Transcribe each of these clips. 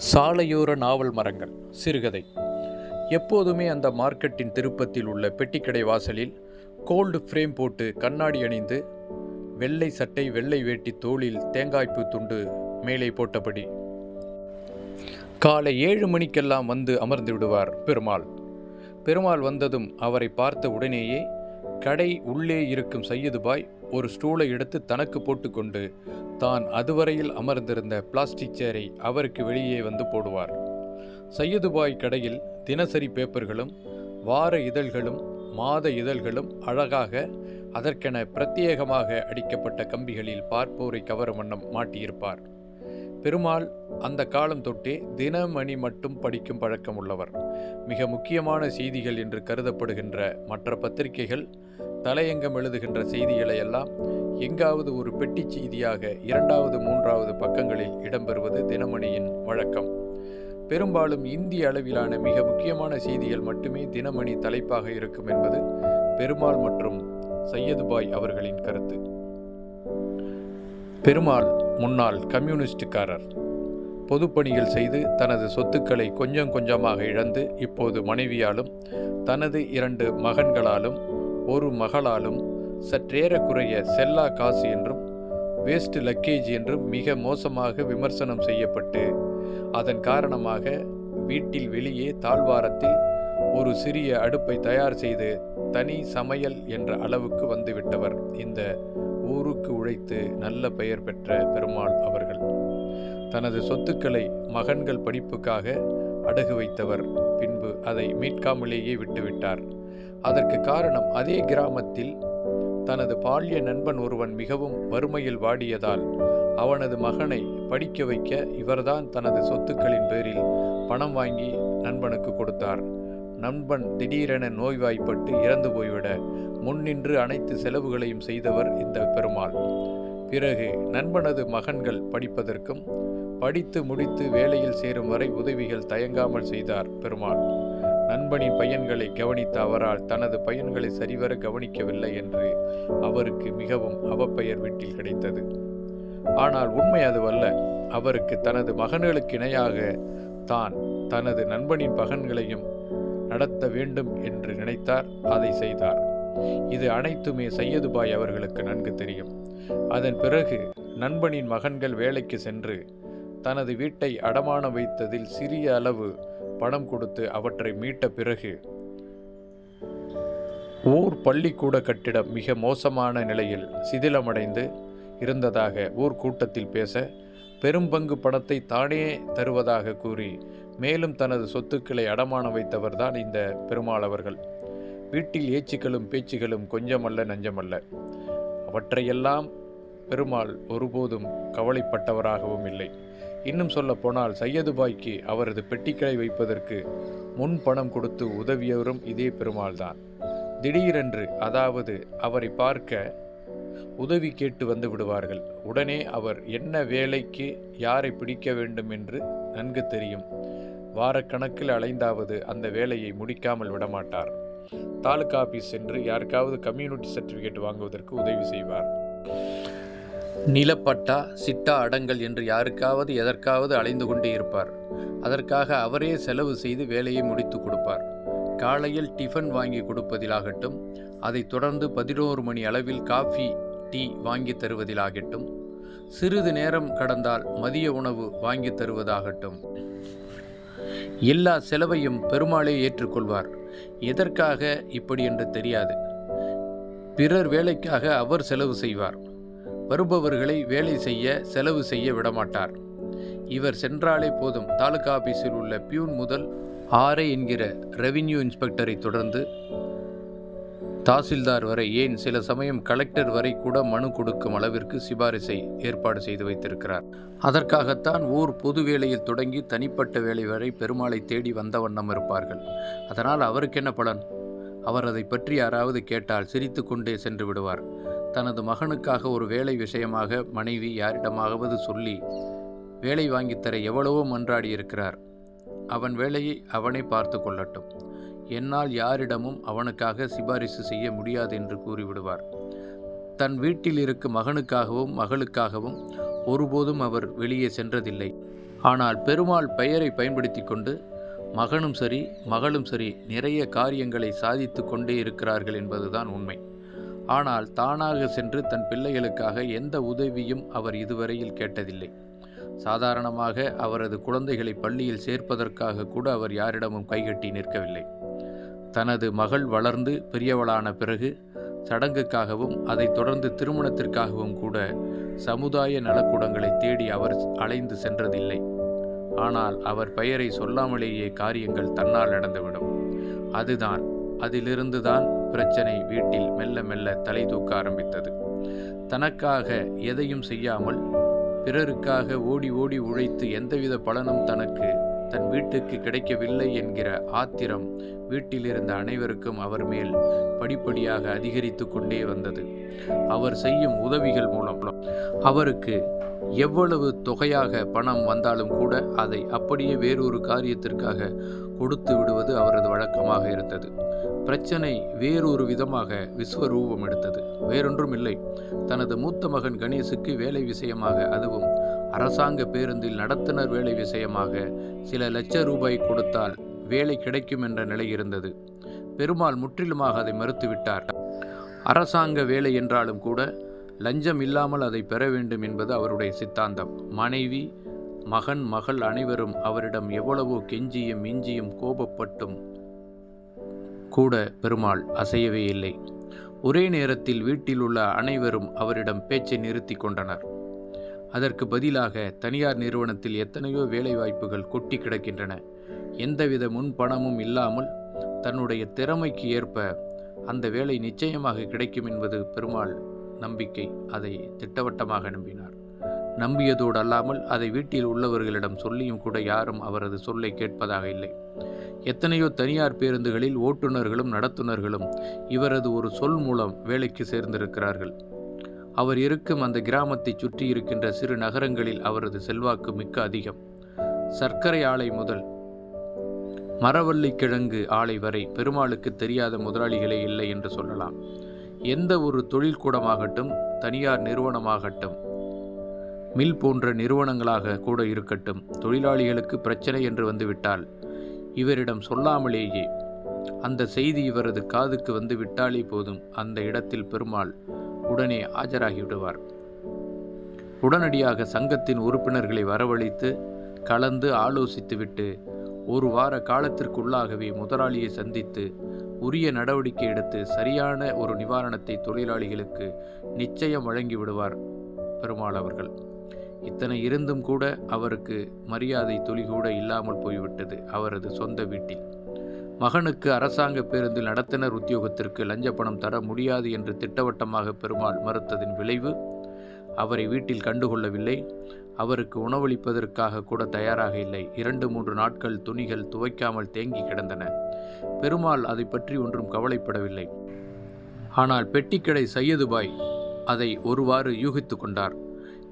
சாலையோர நாவல் மரங்கள் சிறுகதை. எப்போதுமே அந்த மார்க்கெட்டின் திருப்பத்தில் உள்ள பெட்டிக்கடை வாசலில் கோல்டு ஃப்ரேம் போட்டு கண்ணாடி அணிந்து வெள்ளை சட்டை வெள்ளை வேட்டி தோளில் தேங்காய்ப்பு துண்டு மேலே போட்டபடி. காலை ஏழு மணிக்கெல்லாம் வந்து அமர்ந்து விடுவார் பெருமாள். பெருமாள் வந்ததும் அவரை பார்த்த உடனேயே கடை உள்ளே இருக்கும் சையதுபாய் ஒரு ஸ்டூலை எடுத்து தனக்கு போட்டுக்கொண்டு தான் அதுவரையில் அமர்ந்திருந்த பிளாஸ்டிக் சேரை அவருக்கு வெளியே வந்து போடுவார் சையதுபாய் கடையில் தினசரி பேப்பர்களும் வார இதழ்களும் மாத இதழ்களும் அழகாக அதற்கென பிரத்யேகமாக அடிக்கப்பட்ட கம்பிகளில் பார்ப்போரை கவரும் வண்ணம் மாட்டியிருப்பார். பெருமாள் அந்த காலம் தொட்டே தினமணி மட்டும் படிக்கும் பழக்கம் உள்ளவர் மிக முக்கியமான செய்திகள் என்று கருதப்படுகின்ற மற்ற பத்திரிகைகள் தலையங்கம் எழுதுகின்ற செய்திகளை எல்லாம் எங்காவது ஒரு பெட்டி செய்தியாக இரண்டாவது மூன்றாவது பக்கங்களில் இடம்பெறுவது தினமணியின் வழக்கம். பெரும்பாலும் இந்திய அளவிலான மிக முக்கியமான செய்திகள் மட்டுமே தினமணி தலைப்பாக இருக்கும் என்பது பெருமாள் மற்றும் சையதுபாய் அவர்களின் கருத்து. பெருமாள் முன்னாள் கம்யூனிஸ்டுக்காரர். பொதுப்பணிகள் செய்து தனது சொத்துக்களை கொஞ்சம் கொஞ்சமாக இழந்து இப்போது மனைவியாலும் தனது இரண்டு மகன்களாலும் ஒரு மகளாலும் சற்றேறக்குறைய செல்லா காசு என்றும் வேஸ்ட் லக்கேஜ் என்றும் மிக மோசமாக விமர்சனம் செய்யப்பட்டு அதன் காரணமாக வீட்டில் வெளியே தாழ்வாரத்தில் ஒரு சிறிய அடுப்பை தயார் செய்து தனி சமையல் என்ற அளவுக்கு வந்துவிட்டவர் இந்த ஊருக்கு உழைத்து நல்ல பெயர் பெற்ற பெருமாள் அவர்கள். தனது சொத்துக்களை மகன்கள் படிப்புக்காக அடகு வைத்தவர். பின்பு அதை மீட்காமலேயே விட்டுவிட்டார் அதற்கு காரணம் அதே கிராமத்தில் தனது பால்ய நண்பன் ஒருவன் மிகவும் வறுமையில் வாடியதால் அவனது மகனை படிக்க வைக்க இவர்தான் தனது சொத்துக்களின் பேரில் பணம் வாங்கி நண்பனுக்கு கொடுத்தார். நண்பன் திடீரென நோய்வாய்ப்பட்டு இறந்து போய்விட முன்னின்று அனைத்து செலவுகளையும் செய்தவர் இந்த பெருமாள். பிறகு நண்பனது மகன்கள் படிப்பதற்கும் படித்து முடித்து வேலையில் சேரும் வரை உதவிகள் தயங்காமல் செய்தார் பெருமாள். நண்பனின் பையன்களை கவனித்த அவரால் தனது பையன்களை சரிவர கவனிக்கவில்லை என்று அவருக்கு மிகவும் அவப்பெயர் வீட்டில் கிடைத்தது. ஆனால் உண்மை அதுவல்ல அவருக்கு தனது மகன்களுக்கு இணையாக தான் தனது நண்பனின் மகன்களையும் நடத்த வேண்டும் என்று நினைத்தார் அதை செய்தார். இது அனைத்துமே சையதுபாய் அவர்களுக்கு நன்கு தெரியும். அதன் பிறகு நண்பனின் மகன்கள் வேலைக்கு சென்று தனது வீட்டை அடமானம் வைத்ததில் சிறிய அளவு பணம் கொடுத்து அவற்றை மீட்ட பிறகு ஊர் பள்ளிக்கூட கட்டிடம் மிக மோசமான நிலையில் சிதிலமடைந்து இருந்ததாக ஊர் கூட்டத்தில் பேச பெரும்பங்கு பணத்தை தானே தருவதாக கூறி மேலும் தனது சொத்துக்களை அடமானம் வைத்தவர்தான் இந்த பெருமாள் அவர்கள். வீட்டில் ஏச்சுக்களும் பேச்சுகளும் கொஞ்சமல்ல நஞ்சமல்ல. அவற்றையெல்லாம் பெருமாள் ஒருபோதும் கவலைப்பட்டவராகவும் இல்லை. இன்னும் சொல்ல போனால் சையதுபாய்க்கு அவரது பெட்டிக்களை வைப்பதற்கு முன் பணம் கொடுத்து உதவியவரும் இதே பெருமாள்தான். திடீரென்று அதாவது அவரை பார்க்க உதவி கேட்டு வந்து விடுவார்கள். உடனே அவர் என்ன வேலைக்கு யாரை பிடிக்க வேண்டும் என்று நன்கு தெரியும். வாரக்கணக்கில் அலைந்தாவது அந்த வேலையை முடிக்காமல் விடமாட்டார். தாலுகா ஆபீஸ் சென்று யாருக்காவது கம்யூனிட்டி சர்டிஃபிகேட் வாங்குவதற்கு உதவி செய்வார். நிலப்பட்டா சிட்டா அடங்கல் என்று யாருக்காவது எதற்காவது அலைந்து கொண்டே இருப்பார். அதற்காக அவரே செலவு செய்து வேலையை முடித்து கொடுப்பார். காலையில் டிஃபன் வாங்கி கொடுப்பதிலாகட்டும் அதைத் தொடர்ந்து பதினோரு மணி அளவில் காஃபி டீ வாங்கி தருவதிலாகட்டும் சிறிது நேரம் கடந்தால் மதிய உணவு வாங்கி தருவதாகட்டும். எல்லா செலவையும் பெருமாளே ஏற்றுக்கொள்வார். எதற்காக இப்படி என்று தெரியாது. பிறர் வேலைக்காக அவர் செலவு செய்வார். வருபவர்களை வேலை செய்ய செலவு செய்ய விடமாட்டார். இவர் சென்றாலே போதும். தாலுகா ஆபீஸில் உள்ள பியூன் முதல் ஆரே என்கிற ரெவின்யூ இன்ஸ்பெக்டரை தொடர்ந்து தாசில்தார் வரை ஏன் சில சமயம் கலெக்டர் வரை கூட மனு கொடுக்கும் அளவிற்கு சிபாரிசை ஏற்பாடு செய்து வைத்திருக்கிறார். அதற்காகத்தான் ஊர் பொது வேலையில் தொடங்கி தனிப்பட்ட வேலை வரை பெருமாளை தேடி வந்த வண்ணம் இருப்பார்கள். அதனால் அவருக்கு என்ன பலன்? அவர் அதை பற்றி யாராவது கேட்டால் சிரித்து கொண்டே சென்று விடுவார். தனது மகனுக்காக ஒரு வேலை விஷயமாக மனைவி யாரிடமாவது சொல்லி வேலை வாங்கித்தர எவ்வளவோ மன்றாடி இருக்கிறார். அவன் வேலையை அவனை பார்த்து கொள்ளட்டும். என்னால் யாரிடமும் அவனுக்காக சிபாரிசு செய்ய முடியாது என்று கூறிவிடுவார். தன் வீட்டில் இருக்கும் மகனுக்காகவும் மகளுக்காகவும் ஒருபோதும் அவர் வெளியே சென்றதில்லை. ஆனால் பெருமாள் பெயரை பயன்படுத்தி கொண்டு மகனும் சரி மகளும் சரி நிறைய காரியங்களை சாதித்து கொண்டே இருக்கிறார்கள் என்பதுதான் உண்மை. ஆனால் தானாக சென்று தன் பிள்ளைகளுக்காக எந்த உதவியும் அவர் இதுவரையில் கேட்டதில்லை. சாதாரணமாக அவரது குழந்தைகளை பள்ளியில் சேர்ப்பதற்காக கூட அவர் யாரிடமும் கைகட்டி நிற்கவில்லை. தனது மகள் வளர்ந்து பெரியவளான பிறகு சடங்குக்காகவும் அதைத் தொடர்ந்து திருமணத்திற்காகவும் கூட சமுதாய நலக்கூடங்களை தேடி அவர் அலைந்து சென்றதில்லை. ஆனால் அவர் பெயரை சொல்லாமலேயே காரியங்கள் தன்னால் நடந்துவிடும். அதுதான் அதிலிருந்துதான் பிரச்சனை வீட்டில் மெல்ல மெல்ல தலை தூக்க ஆரம்பித்தது. தனக்காக எதையும் செய்யாமல் பிறருக்காக ஓடி ஓடி உழைத்து எந்தவித பலனும் தனக்கு தன் வீட்டுக்கு கிடைக்கவில்லை என்கிற ஆத்திரம் வீட்டில் இருந்த அனைவருக்கும் அவர் மேல் படிப்படியாக அதிகரித்து கொண்டே வந்தது. அவர் செய்யும் உதவிகள் மூலம் அவருக்கு எவ்வளவு தொகையாக பணம் வந்தாலும் கூட அதை அப்படியே வேறொரு காரியத்திற்காக கொடுத்து விடுவது அவரது வழக்கமாக இருந்தது. பிரச்சனை வேறொரு விதமாக விஸ்வரூபம் எடுத்தது. வேறொன்றும் இல்லை தனது மூத்த மகன் கணேசுக்கு வேலை விஷயமாக அதுவும் அரசாங்க பேருந்தில் நடத்துனர் வேலை விஷயமாக சில லட்ச ரூபாய் கொடுத்தால் வேலை கிடைக்கும் என்ற நிலை இருந்தது. பெருமாள் முற்றிலுமாக அதை மறுத்துவிட்டார். அரசாங்க வேலை என்றாலும் கூட லஞ்சம் இல்லாமல் அதை பெற வேண்டும் என்பது அவருடைய சித்தாந்தம். மனைவி மகன் மகள் அனைவரும் அவரிடம் எவ்வளவோ கெஞ்சியும் மிஞ்சியும் கோபப்பட்டும் கூட பெருமாள் அசையவே இல்லை. ஒரே நேரத்தில் வீட்டில் உள்ள அனைவரும் அவரிடம் பேச்சை நிறுத்தி கொண்டனர். அதற்கு பதிலாக தனியார் நிறுவனத்தில் எத்தனையோ வேலைவாய்ப்புகள் கொட்டி கிடக்கின்றன. எந்தவித முன் பணமும் இல்லாமல் தன்னுடைய திறமைக்கு ஏற்ப அந்த வேலை நிச்சயமாக கிடைக்கும் என்பது பெருமாள் நம்பிக்கை. அதை திட்டவட்டமாக நம்பினார். நம்பியதோடு அல்லாமல் அதை வீட்டில் உள்ளவர்களிடம் சொல்லியும் கூட யாரும் அவரது சொல்லை கேட்பதாக இல்லை. எத்தனையோ தனியார் பேருந்துகளில் ஓட்டுநர்களும் நடத்துனர்களும் இவரது ஒரு சொல் மூலம் வேலைக்கு சேர்ந்திருக்கிறார்கள். அவர் இருக்கும் அந்த கிராமத்தை சுற்றி இருக்கின்ற சிறு நகரங்களில் அவரது செல்வாக்கு மிக்க அதிகம். சர்க்கரை ஆலை முதல் மரவள்ளி கிழங்கு ஆலை வரை பெருமாளுக்கு தெரியாத முதலாளிகளே இல்லை என்று சொல்லலாம். எந்த ஒரு தொழில்கூடமாகட்டும் தனியார் நிறுவனமாகட்டும் மில் போன்ற நிறுவனங்களாக கூட இருக்கட்டும் தொழிலாளிகளுக்கு பிரச்சனை என்று வந்துவிட்டால் இவரிடம் சொல்லாமலேயே. அந்த செய்தி இவரது காதுக்கு வந்து விட்டாலே போதும் அந்த இடத்தில் பெருமாள் உடனே ஆஜராகிவிடுவார். உடனடியாக சங்கத்தின் உறுப்பினர்களை வரவழைத்து கலந்து ஆலோசித்துவிட்டு ஒரு வார காலத்திற்குள்ளாகவே முதலாளியை சந்தித்து உரிய நடவடிக்கை எடுத்து சரியான ஒரு நிவாரணத்தை தொழிலாளிகளுக்கு நிச்சயம் வழங்கி விடுவார் பெருமாள் அவர்கள். இத்தனை இருந்தும் கூட அவருக்கு மரியாதை துளி கூட இல்லாமல் போய்விட்டது அவரது சொந்த வீட்டில். மகனுக்கு அரசாங்க பேருந்தில் நடத்தினர் உத்தியோகத்திற்கு லஞ்ச பணம் தர முடியாது என்று திட்டவட்டமாக பெருமாள் மறுத்ததின் விளைவு அவரை வீட்டில் கண்டுகொள்ளவில்லை. அவருக்கு உணவளிப்பதற்காக கூட தயாராக இல்லை. இரண்டு மூன்று நாட்கள் துணிகள் துவைக்காமல் தேங்கி கிடந்தன. பெருமாள் அதை பற்றி ஒன்றும் கவலைப்படவில்லை. ஆனால் பெட்டிக்கடை சையதுபாய் அதை ஒருவாறு யூகித்து கொண்டார்.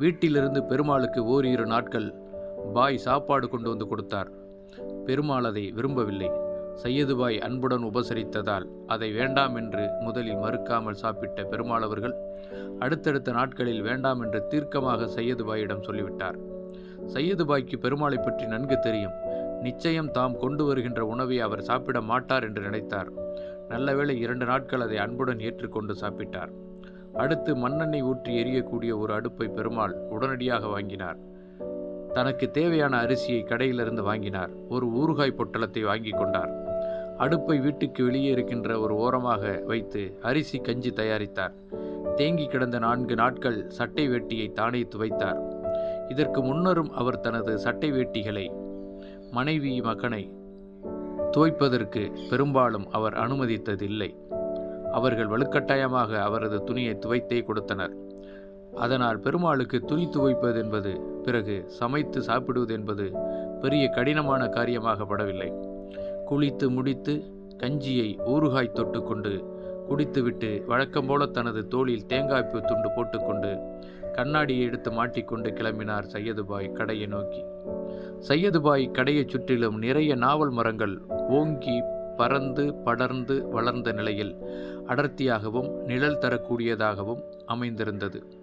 வீட்டிலிருந்து பெருமாளுக்கு ஓரிரு நாட்கள் பாய் சாப்பாடு கொண்டு வந்து கொடுத்தார். பெருமாள் அதை விரும்பவில்லை. சையதுபாய் அன்புடன் உபசரித்ததால் அதை வேண்டாம் என்று முதலில் மறுக்காமல் சாப்பிட்ட பெருமாள் அவர்கள் அடுத்தடுத்த நாட்களில் வேண்டாம் என்று தீர்க்கமாக சையதுபாயிடம் சொல்லிவிட்டார். சையதுபாய்க்கு பெருமாளை பற்றி நன்கு தெரியும். நிச்சயம் தாம் கொண்டு வருகின்ற உணவை அவர் சாப்பிட மாட்டார் என்று நினைத்தார். நல்லவேளை இரண்டு நாட்கள் அதை அன்புடன் ஏற்றுக்கொண்டு சாப்பிட்டார். அடுத்து மண்ணெண்ணெய் ஊற்றி எரியக்கூடிய ஒரு அடுப்பை பெருமாள் உடனடியாக வாங்கினார். தனக்கு தேவையான அரிசியை கடையிலிருந்து வாங்கினார். ஒரு ஊறுகாய் பொட்டலத்தை வாங்கி கொண்டார். அடுப்பை வீட்டுக்கு வெளியே இருக்கின்ற ஒரு ஓரமாக வைத்து அரிசி கஞ்சி தயாரித்தார். தேங்கி கிடந்த நான்கு நாட்கள் சட்டை வேட்டியை தானே துவைத்தார். இதற்கு முன்னரும் அவர் தனது சட்டை வேட்டிகளை மனைவி மகனை துவைப்பதற்கு பெரும்பாலும் அவர் அனுமதித்ததில்லை. அவர்கள் வலுக்கட்டாயமாக அவரது துணியை துவைத்தே கொடுத்தனர். அதனால் பெருமாளுக்கு துணி துவைப்பது என்பது பிறகு சமைத்து சாப்பிடுவது என்பது பெரிய கடினமான காரியமாக படவில்லை. குளித்து முடித்து கஞ்சியை ஊறுகாய் தொட்டுக்கொண்டு குடித்துவிட்டு வழக்கம் போல தனது தோளில் தேங்காய்ப்பு துண்டு போட்டுக்கொண்டு கண்ணாடியை எடுத்து மாட்டிக்கொண்டு கிளம்பினார் சையதுபாய் கடையை நோக்கி. சையதுபாய் கடையைச் சுற்றிலும் நிறைய நாவல் மரங்கள் ஓங்கி பறந்து படர்ந்து வளர்ந்த நிலையில் அடர்த்தியாகவும் நிழல் தரக்கூடியதாகவும் அமைந்திருந்தது.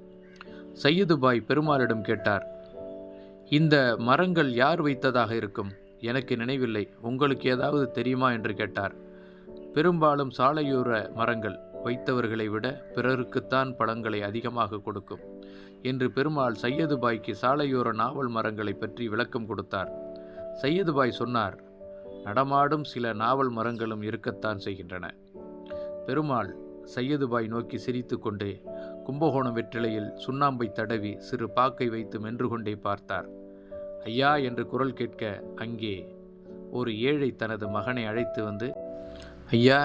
சையதுபாய் பெருமாளிடம் கேட்டார் இந்த மரங்கள் யார் வைத்ததாக இருக்கும்? எனக்கு நினைவில்லை. உங்களுக்கு ஏதாவது தெரியுமா? என்று கேட்டார். பெரும்பாலும் சாலையோர மரங்கள். வைத்தவர்களை விட பிறருக்குத்தான் பழங்களை அதிகமாக கொடுக்கும் என்று பெருமாள் சையதுபாய்க்கு சாலையோர நாவல் மரங்களை பற்றி விளக்கம் கொடுத்தார். சையதுபாய் சொன்னார் நடமாடும் சில நாவல் மரங்களும் இருக்கத்தான் செய்கின்றன. பெருமாள் சையதுபாய் நோக்கி சிரித்துக்கொண்டே கும்பகோணம் வெற்றிலையில் சுண்ணாம்பை தடவி சிறு பாக்கை வைத்து மென்று கொண்டே பார்த்தார். ஐயா என்று குரல் கேட்க அங்கே ஒரு ஏழை தனது மகனை அழைத்து வந்து ஐயா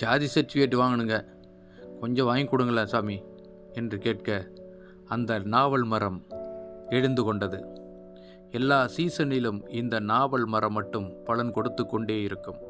ஜாதி சர்டிஃபிகேட் வாங்கணுங்க. கொஞ்சம் வாங்கி கொடுங்களேன் சாமி என்று கேட்க அந்த நாவல் மரம் எழுந்து கொண்டது. எல்லா சீசனிலும் இந்த நாவல் மரம் மட்டும் பலன் கொடுத்து கொண்டே இருக்கும்.